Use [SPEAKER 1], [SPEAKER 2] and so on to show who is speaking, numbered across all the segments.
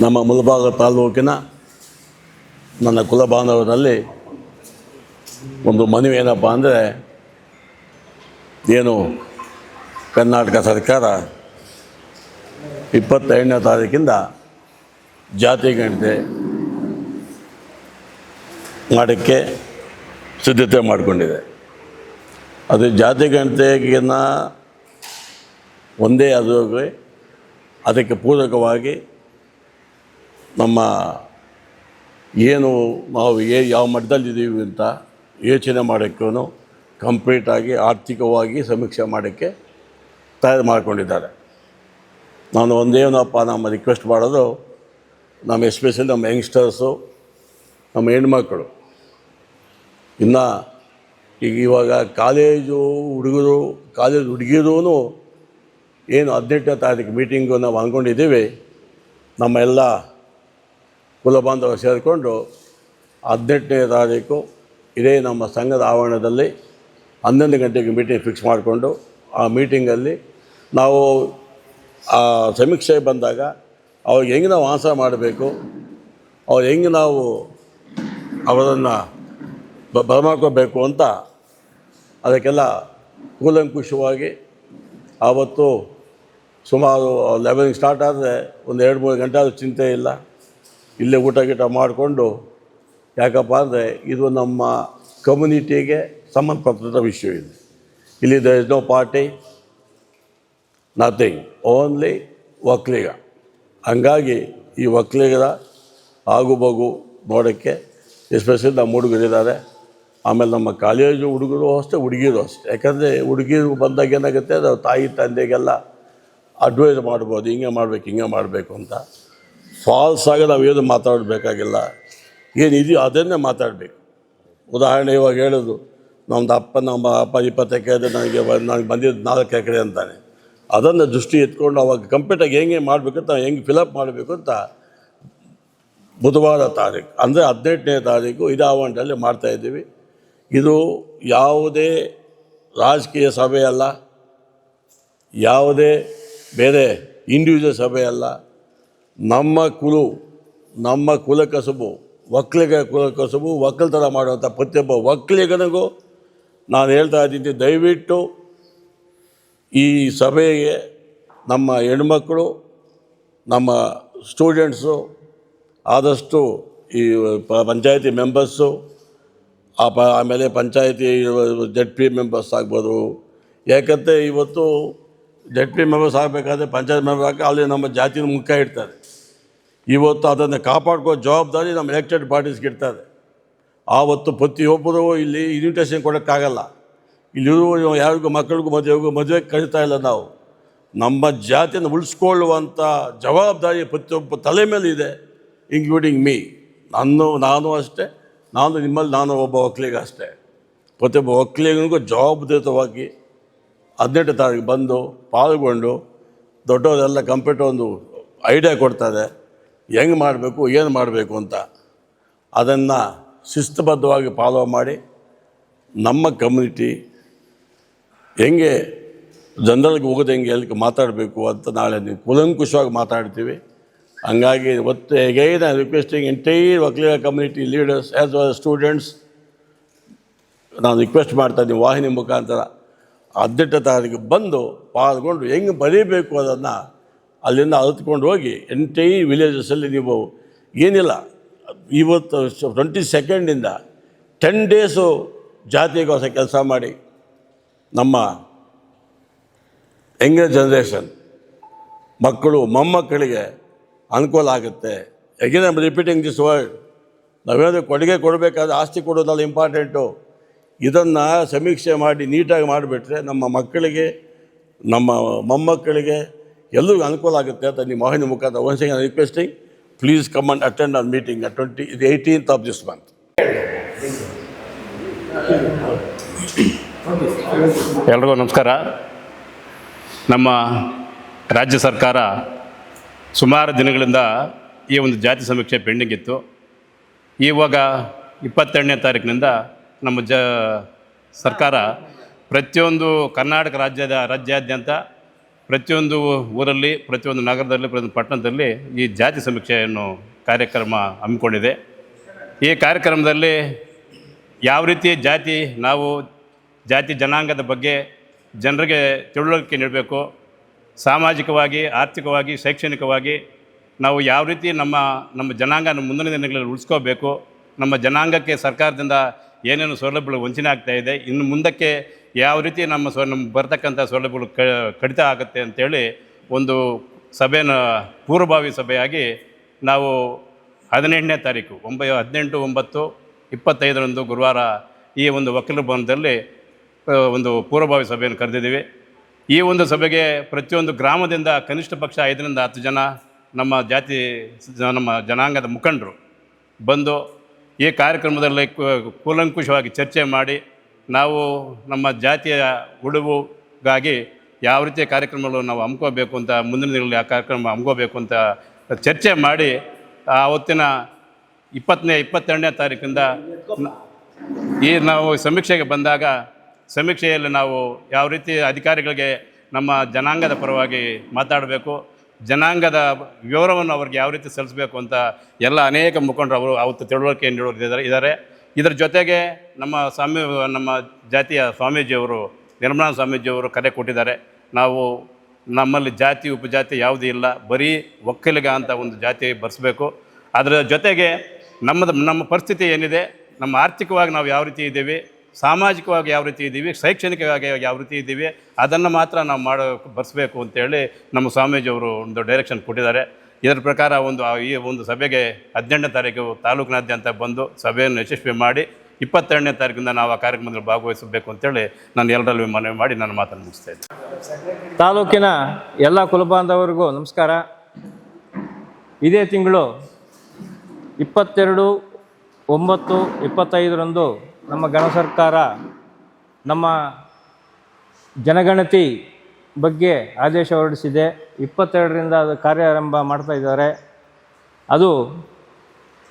[SPEAKER 1] ನಮ್ಮ ಮುಲಬಾಗ ತಾಲೂಕಿನ ನನ್ನ ಕುಲ ಬಾಂಧವರಲ್ಲಿ ಒಂದು ಮನವಿ ಏನಪ್ಪ ಅಂದರೆ ಏನು ಕರ್ನಾಟಕ ಸರ್ಕಾರ ಇಪ್ಪತ್ತೆಂಟನೇ ತಾರೀಕಿಂದ ಜಾತಿ ಗಣತೆ ಮಾಡೋಕ್ಕೆ ಸಿದ್ಧತೆ ಮಾಡಿಕೊಂಡಿದೆ. ಅದು ಜಾತಿ ಗಣತಿಗಿನ್ನ ಒಂದೇ ಅದು ಅದಕ್ಕೆ ಪೂರಕವಾಗಿ ನಮ್ಮ ಏನು ನಾವು ಏ ಯಾವ ಮಟ್ಟದಲ್ಲಿದ್ದೀವಿ ಅಂತ ಯೋಚನೆ ಮಾಡೋಕ್ಕೂ ಕಂಪ್ಲೀಟಾಗಿ ಆರ್ಥಿಕವಾಗಿ ಸಮೀಕ್ಷೆ ಮಾಡೋಕ್ಕೆ ತಯಾರು ಮಾಡಿಕೊಂಡಿದ್ದಾರೆ. ನಾನು ಒಂದೇನಪ್ಪ ನಮ್ಮ ರಿಕ್ವೆಸ್ಟ್ ಮಾಡೋದು, ನಮ್ಮ ಎಸ್ಪೆಷಲಿ ನಮ್ಮ ಯಂಗ್ಸ್ಟರ್ಸು ನಮ್ಮ ಹೆಣ್ಮಕ್ಳು. ಇನ್ನು ಈಗ ಇವಾಗ ಕಾಲೇಜು ಹುಡುಗರು, ಕಾಲೇಜ್ ಹುಡುಗಿರೂ ಏನು ಹದಿನೆಂಟನೇ ತಾರೀಕು ಮೀಟಿಂಗು ನಾವು ಅಂದ್ಕೊಂಡಿದ್ದೀವಿ. ನಮ್ಮ ಎಲ್ಲ ಕುಲ ಬಾಂಧವ ಸೇರಿಕೊಂಡು ಹದಿನೆಂಟನೇ ತಾರೀಕು ಇದೇ ನಮ್ಮ ಸಂಘದ ಆವರಣದಲ್ಲಿ ಹನ್ನೊಂದು ಗಂಟೆಗೆ ಮೀಟಿಂಗ್ ಫಿಕ್ಸ್ ಮಾಡಿಕೊಂಡು ಆ ಮೀಟಿಂಗಲ್ಲಿ ನಾವು ಆ ಸಮೀಕ್ಷೆ ಬಂದಾಗ ಅವ್ರಿಗೆ ಹೆಂಗೆ ನಾವು ಆನ್ಸರ್ ಮಾಡಬೇಕು, ಅವ್ರು ಹೆಂಗೆ ನಾವು ಅವರನ್ನು ಬರಮಾಡ್ಕೋಬೇಕು ಅಂತ ಅದಕ್ಕೆಲ್ಲ ಕೂಲಂಕುಷವಾಗಿ ಆವತ್ತು ಸುಮಾರು ಲೆವೆನ್ ಸ್ಟಾರ್ಟ್ ಆದರೆ ಒಂದು ಎರಡು ಮೂರು ಗಂಟೆ ಆದರೂ ಚಿಂತೆ ಇಲ್ಲ. ಇಲ್ಲೇ ಊಟ ಗೀಟ ಮಾಡಿಕೊಂಡು, ಯಾಕಪ್ಪ ಅಂದರೆ ಇದು ನಮ್ಮ ಕಮ್ಯುನಿಟಿಗೆ ಸಂಬಂಧಪಟ್ಟ ವಿಷಯ ಇದೆ. ಇಲ್ಲಿ the is no party nothing only Vokkaliga ಹಂಗಾಗಿ ಈ ಒಕ್ಕಲಿಗರ ಆಗು ಬಗು ನೋಡೋಕ್ಕೆ ಎಸ್ಪೆಷಲಿ ನಮ್ಮ ಹುಡುಗರಿದ್ದಾರೆ ಆಮೇಲೆ ನಮ್ಮ ಕಾಲೇಜು ಹುಡುಗರು ಅಷ್ಟೇ, ಹುಡುಗಿರು ಅಷ್ಟೇ. ಯಾಕಂದರೆ ಹುಡುಗಿರು ಬಂದಾಗ ಏನಾಗುತ್ತೆ, ಅದು ತಾಯಿ ತಂದೆಗೆಲ್ಲ ಅಡ್ವೈಸ್ ಮಾಡ್ಬೋದು, ಹಿಂಗೆ ಮಾಡಬೇಕು ಹಿಂಗೆ ಮಾಡಬೇಕು ಅಂತ. ಫಾಲ್ಸ್ ಆಗಿ ನಾವು ಏನು ಮಾತಾಡಬೇಕಾಗಿಲ್ಲ. ಏನಿದೆಯೋ ಅದನ್ನೇ ಮಾತಾಡಬೇಕು. ಉದಾಹರಣೆ ಇವಾಗ ಹೇಳೋದು ನಮ್ಮದು ಅಪ್ಪ, ನಮ್ಮ ಅಪ್ಪ ಇಪ್ಪತ್ತು ಎಕರೆ ನನಗೆ ನನಗೆ ಬಂದಿದ್ದು ನಾಲ್ಕು ಎಕರೆ ಅಂತಾನೆ. ಅದನ್ನು ದೃಷ್ಟಿ ಎತ್ಕೊಂಡು ಅವಾಗ ಕಂಪ್ಲೀಟಾಗಿ ಹೆಂಗೆ ಮಾಡಬೇಕು ಅಂತ, ಹೆಂಗೆ ಫಿಲಪ್ ಮಾಡಬೇಕು ಅಂತ ಬುಧವಾರ ತಾರೀಕು, ಅಂದರೆ ಹದಿನೆಂಟನೇ ತಾರೀಕು ಇದಾವಂಟಲ್ಲಿ ಮಾಡ್ತಾಯಿದ್ದೀವಿ ಇದು ಯಾವುದೇ ರಾಜಕೀಯ ಸಭೆ ಅಲ್ಲ, ಯಾವುದೇ ಬೇರೆ ಇಂಡಿವಿಜುವಲ್ ಸಭೆ ಅಲ್ಲ ನಮ್ಮ ಕುಲು, ನಮ್ಮ ಕುಲ ಕಸುಬು, ಒಕ್ಕಲಿಗ ಕುಲ ಕಸುಬು ಒಕ್ಕಲ್ತನ ಮಾಡುವಂಥ ಪ್ರತಿಯೊಬ್ಬ ಒಕ್ಕಲಿಗನಿಗೂ ನಾನು ಹೇಳ್ತಾ ಇದ್ದೀನಿ, ದಯವಿಟ್ಟು ಈ ಸಭೆಗೆ ನಮ್ಮ ಹೆಣ್ಮಕ್ಳು, ನಮ್ಮ ಸ್ಟೂಡೆಂಟ್ಸು, ಆದಷ್ಟು ಈ ಪಂಚಾಯತಿ ಮೆಂಬರ್ಸು, ಆ ಪ, ಆಮೇಲೆ ಪಂಚಾಯತಿ ಜಡ್ ಪಿ ಮೆಂಬರ್ಸ್ ಆಗ್ಬೋದು. ಯಾಕಂದರೆ ಇವತ್ತು ಜಡ್ ಪಿ ಮೆಂಬರ್ಸ್ ಆಗಬೇಕಾದ್ರೆ ಪಂಚಾಯತ್ ಮೆಂಬರ್ ಹಾಕಿ ಅಲ್ಲಿ ನಮ್ಮ ಜಾತಿನ ಮುಖ ಇಡ್ತಾರೆ. ಇವತ್ತು ಅದನ್ನು ಕಾಪಾಡ್ಕೋ ಜವಾಬ್ದಾರಿ ನಮ್ಮ ಎಲೆಕ್ಟೆಡ್ ಪಾರ್ಟೀಸ್ಗೆ ಇರ್ತದೆ. ಆವತ್ತು ಪ್ರತಿಯೊಬ್ಬರು ಇಲ್ಲಿ ಇನ್ವಿಟೇಷನ್ ಕೊಡೋಕ್ಕಾಗಲ್ಲ. ಇಲ್ಲಿರುವ ಯಾರಿಗೂ ಮಕ್ಕಳಿಗೂ ಮದುವೆಗೂ ಮದುವೆ ಕರಿತಾ ಇಲ್ಲ ನಾವು. ನಮ್ಮ ಜಾತಿಯನ್ನು ಉಳಿಸ್ಕೊಳ್ಳುವಂಥ ಜವಾಬ್ದಾರಿ ಪ್ರತಿಯೊಬ್ಬ ತಲೆ ಮೇಲೆ ಇದೆ ಇನ್ಕ್ಲೂಡಿಂಗ್ ಮೀ ನಾನು ನಾನು ಅಷ್ಟೇ. ನಾನು ನಿಮ್ಮಲ್ಲಿ, ನಾನು ಒಬ್ಬ ಒಕ್ಕಲಿಗ ಅಷ್ಟೇ. ಪ್ರತಿಯೊಬ್ಬ ಒಕ್ಕಲಿಗನಿಗೂ ಜವಾಬ್ದಾರಿತವಾಗಿ ಹದಿನೆಂಟು ತಾರೀಕು ಬಂದು ಪಾಲ್ಗೊಂಡು ದೊಡ್ಡವರೆಲ್ಲ ಕಂಪ್ಲೀಟ್ ಒಂದು ಐಡಿಯಾ ಕೊಡ್ತಾರೆ. ಹೆಂಗೆ ಮಾಡಬೇಕು, ಏನು ಮಾಡಬೇಕು ಅಂತ ಅದನ್ನು ಶಿಸ್ತುಬದ್ಧವಾಗಿ ಫಾಲೋ ಮಾಡಿ ನಮ್ಮ ಕಮ್ಯುನಿಟಿ ಹೆಂಗೆ ಜನರಿಗೆ ಹೋಗೋದು ಹೆಂಗೆ ಎಲ್ಲಿ ಮಾತಾಡಬೇಕು ಅಂತ ನಾಳೆ ನೀವು ಕುಲಂಕುಷವಾಗಿ ಮಾತಾಡ್ತೀವಿ. ಹಂಗಾಗಿ ಒತ್ತು again requesting entire Vokkaliga community leaders as well students ನಾನು ರಿಕ್ವೆಸ್ಟ್ ಮಾಡ್ತಾ ವಾಹಿನಿ ಮುಖಾಂತರ. ಹದಿನೆಂಟು ತಾರೀಕು ಬಂದು ಪಾಲ್ಗೊಂಡು ಹೆಂಗೆ ಬರೀಬೇಕು ಅದನ್ನು ಅಲ್ಲಿಂದ ಅದತ್ಕೊಂಡು ಹೋಗಿ ಎಂಟೈ ವಿಲೇಜಸಲ್ಲಿ ನೀವು ಏನಿಲ್ಲ, ಇವತ್ತು ಟ್ವೆಂಟಿ ಸೆಕೆಂಡಿಂದ ಟೆನ್ ಡೇಸು ಜಾತಿಗೋಸ್ಕರ ಕೆಲಸ ಮಾಡಿ ನಮ್ಮ ಯಂಗರ್ ಜನ್ರೇಷನ್ ಮಕ್ಕಳು, ಮೊಮ್ಮಕ್ಕಳಿಗೆ ಅನುಕೂಲ ಆಗುತ್ತೆ. Again I'm repeating this word ನಾವೇನಾದರೂ ಕೊಡುಗೆ ಕೊಡಬೇಕಾದ್ರೆ ಆಸ್ತಿ ಕೊಡೋದಲ್ಲ ಇಂಪಾರ್ಟೆಂಟು ಇದನ್ನು ಸಮೀಕ್ಷೆ ಮಾಡಿ ನೀಟಾಗಿ ಮಾಡಿಬಿಟ್ರೆ ನಮ್ಮ ಮಕ್ಕಳಿಗೆ, ನಮ್ಮ ಮೊಮ್ಮಕ್ಕಳಿಗೆ ಎಲ್ಲರಿಗೂ ಅನುಕೂಲ ಆಗುತ್ತೆ ಅಂತ ನಿಮ್ಮ ವಾಹಿನಿ ಮುಖಾಂತರ once again requesting please come and attend on meeting at twenty ಇದು ಏಯ್ಟೀನ್ತ್ ಆಫ್ ದಿಸ್ ಮಂತ್
[SPEAKER 2] ಎಲ್ರಿಗೂ ನಮಸ್ಕಾರ. ನಮ್ಮ ರಾಜ್ಯ ಸರ್ಕಾರ ಸುಮಾರು ದಿನಗಳಿಂದ ಈ ಒಂದು ಜಾತಿ ಸಮೀಕ್ಷೆ ಪೆಂಡಿಂಗ್ ಇತ್ತು. ಇವಾಗ ಇಪ್ಪತ್ತೆರಡನೇ ತಾರೀಕಿನಿಂದ ನಮ್ಮ ಜ ಸರ್ಕಾರ ಪ್ರತಿಯೊಂದು ಕರ್ನಾಟಕ ರಾಜ್ಯದ ರಾಜ್ಯಾದ್ಯಂತ ಪ್ರತಿಯೊಂದು ಊರಲ್ಲಿ, ಪ್ರತಿಯೊಂದು ನಗರದಲ್ಲಿ, ಪ್ರತಿಯೊಂದು ಪಟ್ಟಣದಲ್ಲಿ ಈ ಜಾತಿ ಸಮೀಕ್ಷೆಯನ್ನು ಕಾರ್ಯಕ್ರಮ ಹಮ್ಮಿಕೊಂಡಿದೆ. ಈ ಕಾರ್ಯಕ್ರಮದಲ್ಲಿ ಯಾವ ರೀತಿ ಜಾತಿ, ನಾವು ಜಾತಿ ಜನಾಂಗದ ಬಗ್ಗೆ ಜನರಿಗೆ ತಿಳುವಳಿಕೆ ನೀಡಬೇಕು, ಸಾಮಾಜಿಕವಾಗಿ, ಆರ್ಥಿಕವಾಗಿ, ಶೈಕ್ಷಣಿಕವಾಗಿ ನಾವು ಯಾವ ರೀತಿ ನಮ್ಮ ನಮ್ಮ ಜನಾಂಗನ ಮುಂದಿನ ದಿನಗಳಲ್ಲಿ ಉಳಿಸ್ಕೋಬೇಕು, ನಮ್ಮ ಜನಾಂಗಕ್ಕೆ ಸರ್ಕಾರದಿಂದ ಏನೇನು ಸೌಲಭ್ಯಗಳು ವಂಚನೆ ಆಗ್ತಾ ಇದೆ, ಇನ್ನು ಮುಂದಕ್ಕೆ ಯಾವ ರೀತಿ ನಮ್ಮ ಸೊ, ನಮ್ಮ ಬರ್ತಕ್ಕಂಥ ಸೌಲಭ್ಯಗಳು ಕಡಿತ ಆಗುತ್ತೆ ಅಂತೇಳಿ ಒಂದು ಸಭೆನ, ಪೂರ್ವಭಾವಿ ಸಭೆಯಾಗಿ ನಾವು ಹದಿನೆಂಟನೇ ತಾರೀಕು, ಒಂಬೈ, ಹದಿನೆಂಟು, ಒಂಬತ್ತು, ಇಪ್ಪತ್ತೈದರಂದು ಗುರುವಾರ ಈ ಒಂದು ವಕೀಲ ಭವನದಲ್ಲಿ ಒಂದು ಪೂರ್ವಭಾವಿ ಸಭೆಯನ್ನು ಕರೆದಿದ್ದೀವಿ. ಈ ಒಂದು ಸಭೆಗೆ ಪ್ರತಿಯೊಂದು ಗ್ರಾಮದಿಂದ ಕನಿಷ್ಠ ಪಕ್ಷ ಐದರಿಂದ ಹತ್ತು ಜನ ನಮ್ಮ ಜಾತಿ, ನಮ್ಮ ಜನಾಂಗದ ಮುಖಂಡರು ಬಂದು ಈ ಕಾರ್ಯಕ್ರಮದಲ್ಲಿ ಕೂಲಂಕುಷವಾಗಿ ಚರ್ಚೆ ಮಾಡಿ ನಾವು ನಮ್ಮ ಜಾತಿಯ ಉಡುವುಗಾಗಿ ಯಾವ ರೀತಿಯ ಕಾರ್ಯಕ್ರಮಗಳು ನಾವು ಹಮ್ಕೋಬೇಕು ಅಂತ ಮುಂದಿನ ದಿನಗಳಲ್ಲಿ ಆ ಕಾರ್ಯಕ್ರಮ ಹಮ್ಕೋಬೇಕು ಅಂತ ಚರ್ಚೆ ಮಾಡಿ ಆವತ್ತಿನ ಇಪ್ಪತ್ತನೇ, ಇಪ್ಪತ್ತೆರಡನೇ ತಾರೀಕಿಂದ ಈ ನಾವು ಸಮೀಕ್ಷೆಗೆ ಬಂದಾಗ ಸಮೀಕ್ಷೆಯಲ್ಲಿ ನಾವು ಯಾವ ರೀತಿ ಅಧಿಕಾರಿಗಳಿಗೆ ನಮ್ಮ ಜನಾಂಗದ ಪರವಾಗಿ ಮಾತಾಡಬೇಕು ಜನಾಂಗದ ವಿವರವನ್ನು ಅವ್ರಿಗೆ ಯಾವ ರೀತಿ ಸಲ್ಲಿಸಬೇಕು ಅಂತ ಎಲ್ಲ ಅನೇಕ ಮುಖಂಡರು ಅವರು ಅವತ್ತು ತಿಳುವಳಿಕೆ ನೀಡೋರು ಇದ್ದಾರೆ. ಇದರ ಜೊತೆಗೆ ನಮ್ಮ ಸ್ವಾಮಿ, ನಮ್ಮ ಜಾತಿಯ ಸ್ವಾಮೀಜಿಯವರು, ನಿರ್ಮಲಾ ಸ್ವಾಮೀಜಿಯವರು ಕರೆ ಕೊಟ್ಟಿದ್ದಾರೆ. ನಾವು ನಮ್ಮಲ್ಲಿ ಜಾತಿ, ಉಪಜಾತಿ ಯಾವುದೂ ಇಲ್ಲ. ಬರೀ ಒಕ್ಕಲಿಗ ಅಂತ ಒಂದು ಜಾತಿ ಬರೆಸ್ಬೇಕು. ಅದರ ಜೊತೆಗೆ ನಮ್ಮದು ನಮ್ಮ ಪರಿಸ್ಥಿತಿ ಏನಿದೆ? ನಮ್ಮ ಆರ್ಥಿಕವಾಗಿ ನಾವು ಯಾವ ರೀತಿ ಇದ್ದೀವಿ? ಸಾಮಾಜಿಕವಾಗಿ ಯಾವ ರೀತಿ ಇದ್ದೀವಿ, ಶೈಕ್ಷಣಿಕವಾಗಿ ಯಾವ ರೀತಿ ಇದ್ದೀವಿ, ಅದನ್ನು ಮಾತ್ರ ನಾವು ಮಾಡೋ, ಬರೆಸಬೇಕು ಅಂತೇಳಿ ನಮ್ಮ ಸ್ವಾಮೀಜಿಯವರು ಒಂದು ಡೈರೆಕ್ಷನ್ ಕೊಟ್ಟಿದ್ದಾರೆ. ಇದರ ಪ್ರಕಾರ ಒಂದು ಈ ಒಂದು ಸಭೆಗೆ ಹದಿನೆಂಟನೇ ತಾರೀಕು ತಾಲೂಕಿನಾದ್ಯಂತ ಬಂದು ಸಭೆಯನ್ನು ಯಶಸ್ವಿ ಮಾಡಿ ಇಪ್ಪತ್ತೆರಡನೇ ತಾರೀಕಿಂದ ನಾವು ಆ ಕಾರ್ಯಕ್ರಮದಲ್ಲಿ ಭಾಗವಹಿಸಬೇಕು ಅಂತೇಳಿ ನಾನು ಎಲ್ಲರಲ್ಲೂ ಮನವಿ ಮಾಡಿ ನನ್ನ ಮಾತನ್ನು ಮುಗಿಸ್ತಾ
[SPEAKER 3] ತಾಲೂಕಿನ ಎಲ್ಲ ಕುಲಬಾಂಧವರಿಗೂ ನಮಸ್ಕಾರ. ಇದೇ ತಿಂಗಳು ಇಪ್ಪತ್ತೆರಡು, ಒಂಬತ್ತು, ಇಪ್ಪತ್ತೈದರಂದು ನಮ್ಮ ಗಣ ಸರ್ಕಾರ ನಮ್ಮ ಜನಗಣತಿ ಬಗ್ಗೆ ಆದೇಶ ಹೊರಡಿಸಿದೆ. ಇಪ್ಪತ್ತೆರಡರಿಂದ ಅದು ಕಾರ್ಯಾರಂಭ ಮಾಡ್ತಾ ಇದ್ದಾರೆ. ಅದು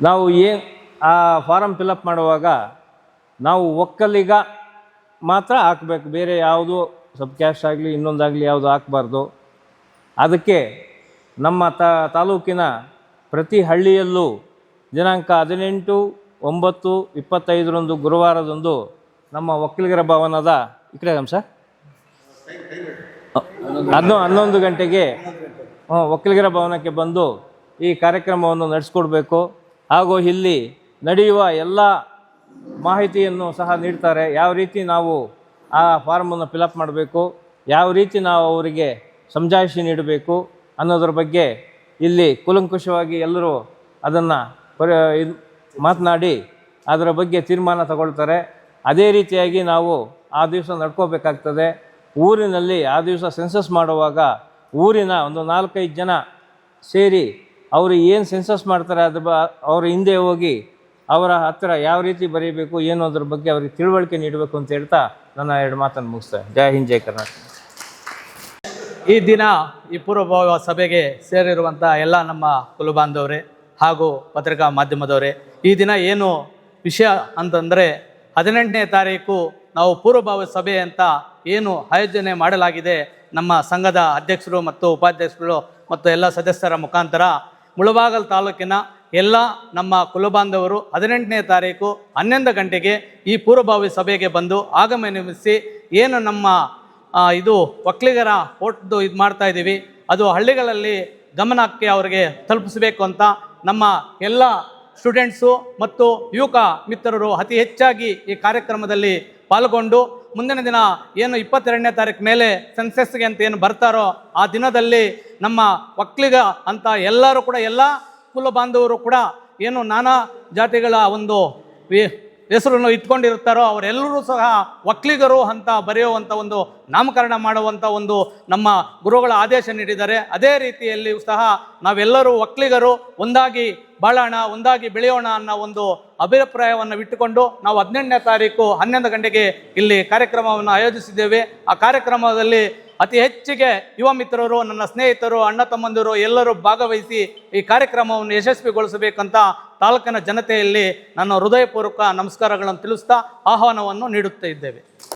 [SPEAKER 3] ನಾವು ಏನು ಆ ಫಾರಮ್ ಫಿಲಪ್ ಮಾಡುವಾಗ ನಾವು ಒಕ್ಕಲಿಗ ಮಾತ್ರ ಹಾಕಬೇಕು. ಬೇರೆ ಯಾವುದು ಸಬ್ ಕ್ಯಾಸ್ಟ್ ಆಗಲಿ, ಇನ್ನೊಂದಾಗಲಿ ಯಾವುದು ಹಾಕಬಾರ್ದು. ಅದಕ್ಕೆ ನಮ್ಮ ತಾಲೂಕಿನ ಪ್ರತಿ ಹಳ್ಳಿಯಲ್ಲೂ ದಿನಾಂಕ ಹದಿನೆಂಟು ಒಂಬತ್ತು ಇಪ್ಪತ್ತೈದರಂದು ಗುರುವಾರದಂದು ನಮ್ಮ ಒಕ್ಕಲಿಗರ ಭವನದ ಈ ಕಡೆ ಸರ್? ಹನ್ನೊ ಹನ್ನೊಂದು ಗಂಟೆಗೆ ವಕೀಲಿಗರ ಭವನಕ್ಕೆ ಬಂದು ಈ ಕಾರ್ಯಕ್ರಮವನ್ನು ನಡೆಸ್ಕೊಡ್ಬೇಕು. ಹಾಗೂ ಇಲ್ಲಿ ನಡೆಯುವ ಎಲ್ಲ ಮಾಹಿತಿಯನ್ನು ಸಹ ನೀಡ್ತಾರೆ. ಯಾವ ರೀತಿ ನಾವು ಆ ಫಾರ್ಮನ್ನು ಫಿಲಪ್ ಮಾಡಬೇಕು, ಯಾವ ರೀತಿ ನಾವು ಅವರಿಗೆ ಸಮಜಾಯಿಷಿ ನೀಡಬೇಕು ಅನ್ನೋದ್ರ ಬಗ್ಗೆ ಇಲ್ಲಿ ಕೂಲಂಕುಷವಾಗಿ ಎಲ್ಲರೂ ಅದನ್ನು ಮಾತನಾಡಿ ಅದರ ಬಗ್ಗೆ ತೀರ್ಮಾನ ತಗೊಳ್ತಾರೆ. ಅದೇ ರೀತಿಯಾಗಿ ನಾವು ಆ ದಿವಸ ನಡ್ಕೋಬೇಕಾಗ್ತದೆ. ಊರಿನಲ್ಲಿ ಆ ದಿವಸ ಸೆನ್ಸಸ್ ಮಾಡುವಾಗ ಊರಿನ ಒಂದು ನಾಲ್ಕೈದು ಜನ ಸೇರಿ ಅವರು ಏನು ಸೆನ್ಸಸ್ ಮಾಡ್ತಾರೆ ಅದ್ರ ಬ, ಅವರ ಹಿಂದೆ ಹೋಗಿ ಅವರ ಹತ್ತಿರ ಯಾವ ರೀತಿ ಬರೀಬೇಕು, ಏನು ಅದ್ರ ಬಗ್ಗೆ ಅವರಿಗೆ ತಿಳುವಳಿಕೆ ನೀಡಬೇಕು ಅಂತ ಹೇಳ್ತಾ ನನ್ನ ಎರಡು ಮಾತನ್ನು ಮುಗಿಸ್ತೇನೆ. ಜೈ ಹಿಂದ್, ಜೈ ಕರ್ನಾಟಕ.
[SPEAKER 4] ಈ ದಿನ ಈ ಪೂರ್ವಭಾವ ಸಭೆಗೆ ಸೇರಿರುವಂಥ ಎಲ್ಲ ನಮ್ಮ ಕುಲಬಾಂಧವರೇ ಹಾಗೂ ಪತ್ರಿಕಾ ಮಾಧ್ಯಮದವರೇ, ಈ ದಿನ ಏನು ವಿಷಯ ಅಂತಂದರೆ ಹದಿನೆಂಟನೇ ತಾರೀಕು ನಾವು ಪೂರ್ವಭಾವಿ ಸಭೆ ಅಂತ ಏನು ಆಯೋಜನೆ ಮಾಡಲಾಗಿದೆ ನಮ್ಮ ಸಂಘದ ಅಧ್ಯಕ್ಷರು ಮತ್ತು ಉಪಾಧ್ಯಕ್ಷರು ಮತ್ತು ಎಲ್ಲ ಸದಸ್ಯರ ಮುಖಾಂತರ. ಮುಳಬಾಗಲ್ ತಾಲೂಕಿನ ಎಲ್ಲ ನಮ್ಮ ಕುಲಬಾಂಧವರು ಹದಿನೆಂಟನೇ ತಾರೀಕು ಹನ್ನೊಂದು ಗಂಟೆಗೆ ಈ ಪೂರ್ವಭಾವಿ ಸಭೆಗೆ ಬಂದು ಆಗಮನಿಸಿ ಏನು ನಮ್ಮ ಇದು ಒಕ್ಕಲಿಗರ ಓಟ್ದು ಇದು ಮಾಡ್ತಾ ಇದ್ದೀವಿ ಅದು ಹಳ್ಳಿಗಳಲ್ಲಿ ಗಮನಕ್ಕೆ ಅವರಿಗೆ ತಲುಪಿಸಬೇಕು ಅಂತ ನಮ್ಮ ಎಲ್ಲ ಸ್ಟೂಡೆಂಟ್ಸು ಮತ್ತು ಯುವಕ ಮಿತ್ರರು ಅತಿ ಹೆಚ್ಚಾಗಿ ಈ ಕಾರ್ಯಕ್ರಮದಲ್ಲಿ ಪಾಲ್ಗೊಂಡು ಮುಂದಿನ ದಿನ ಏನು ಇಪ್ಪತ್ತೆರಡನೇ ತಾರೀಕು ಮೇಲೆ ಸೆನ್ಸೆಸ್ಗೆ ಅಂತ ಏನು ಬರ್ತಾರೋ ಆ ದಿನದಲ್ಲಿ ನಮ್ಮ ಒಕ್ಕಲಿಗ ಅಂತ ಎಲ್ಲರೂ ಕೂಡ, ಎಲ್ಲ ಕುಲ ಬಾಂಧವರು ಕೂಡ ಏನು ನಾನಾ ಜಾತಿಗಳ ಒಂದು ಹೆಸರನ್ನು ಇಟ್ಕೊಂಡಿರ್ತಾರೋ ಅವರೆಲ್ಲರೂ ಸಹ ಒಕ್ಕಲಿಗರು ಅಂತ ಬರೆಯುವಂಥ ಒಂದು ನಾಮಕರಣ ಮಾಡುವಂಥ ಒಂದು ನಮ್ಮ ಗುರುಗಳ ಆದೇಶ ನೀಡಿದ್ದಾರೆ. ಅದೇ ರೀತಿಯಲ್ಲಿ ಸಹ ನಾವೆಲ್ಲರೂ ಒಕ್ಕಲಿಗರು ಒಂದಾಗಿ ಬಾಳೋಣ, ಒಂದಾಗಿ ಬೆಳೆಯೋಣ ಅನ್ನೋ ಒಂದು ಅಭಿಪ್ರಾಯವನ್ನು ಇಟ್ಟುಕೊಂಡು ನಾವು ಹದಿನೆಂಟನೇ ತಾರೀಕು ಹನ್ನೊಂದು ಗಂಟೆಗೆ ಇಲ್ಲಿ ಕಾರ್ಯಕ್ರಮವನ್ನು ಆಯೋಜಿಸಿದ್ದೇವೆ. ಆ ಕಾರ್ಯಕ್ರಮದಲ್ಲಿ ಅತಿ ಹೆಚ್ಚಿಗೆ ಯುವ ಮಿತ್ರರು, ನನ್ನ ಸ್ನೇಹಿತರು, ಅಣ್ಣ ತಮ್ಮಂದಿರು ಎಲ್ಲರೂ ಭಾಗವಹಿಸಿ ಈ ಕಾರ್ಯಕ್ರಮವನ್ನು ಯಶಸ್ವಿಗೊಳಿಸಬೇಕಂತ ತಾಲೂಕಿನ ಜನತೆಯಲ್ಲಿ ನನ್ನ ಹೃದಯಪೂರ್ವಕ ನಮಸ್ಕಾರಗಳನ್ನು ತಿಳಿಸ್ತಾ ಆಹ್ವಾನವನ್ನು ನೀಡುತ್ತಾ ಇದ್ದೇವೆ.